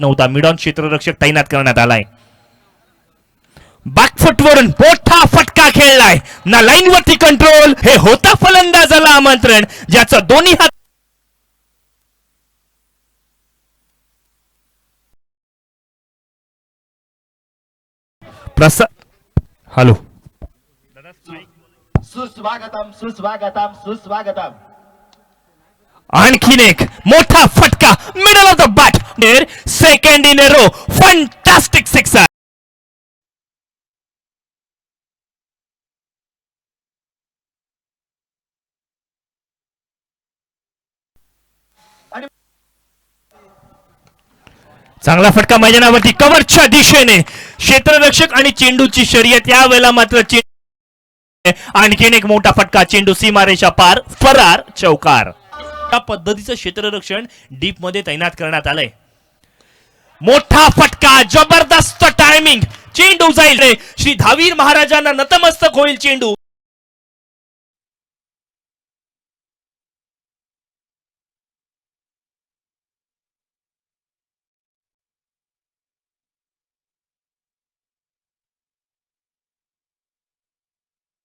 नव्हता. मिडॉन क्षेत्ररक्षक तैनात करण्यात आलाय. बॅकफुटवरून मोठा फटका खेळलाय. ना लाईन वरती कंट्रोल हे होता फलंदाजाला आमंत्रण ज्याचं दोन्ही हात प्रसा हॅलो. सुस्वागतम सुस्वागतम सुस्वागतम. आणखीन एक मोठा फटका middle of the bat There, second in a row. Fantastic sixer. चांगला फटका मैदानावरती. कवरच्या दिशेने. क्षेत्ररक्षक आणि चेंडूची शर्यत यावेळेला मात्र आणखीन एक मोठा फटका. चेंडू सीमारेषा पार. फरार चौकार. या पद्धतीचं क्षेत्ररक्षण डीपमध्ये तैनात करण्यात आलंय. मोठा फटका जबरदस्त टायमिंग चेंडू जाईल रे. श्री धावीर महाराजांना नतमस्तक होईल चेंडू.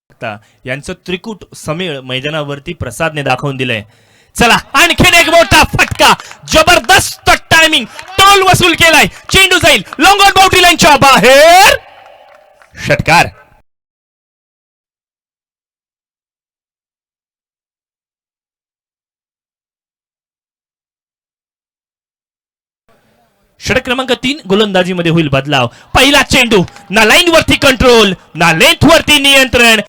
आता यांचं त्रिकूट समेळ मैदानावरती प्रसादने दाखवून दिलंय. चला आणखीन एक मोठा फटका. जबरदस्त नाही. चेंडू जाईल. लॉंगॉन बाउंड्री लाईनच्या बाहेर. षटकार. षटक क्रमांक तीन गोलंदाजीमध्ये होईल बदलाव. पहिला चेंडू ना लाईन वरती कंट्रोल ना लेंथ वरती नियंत्रण.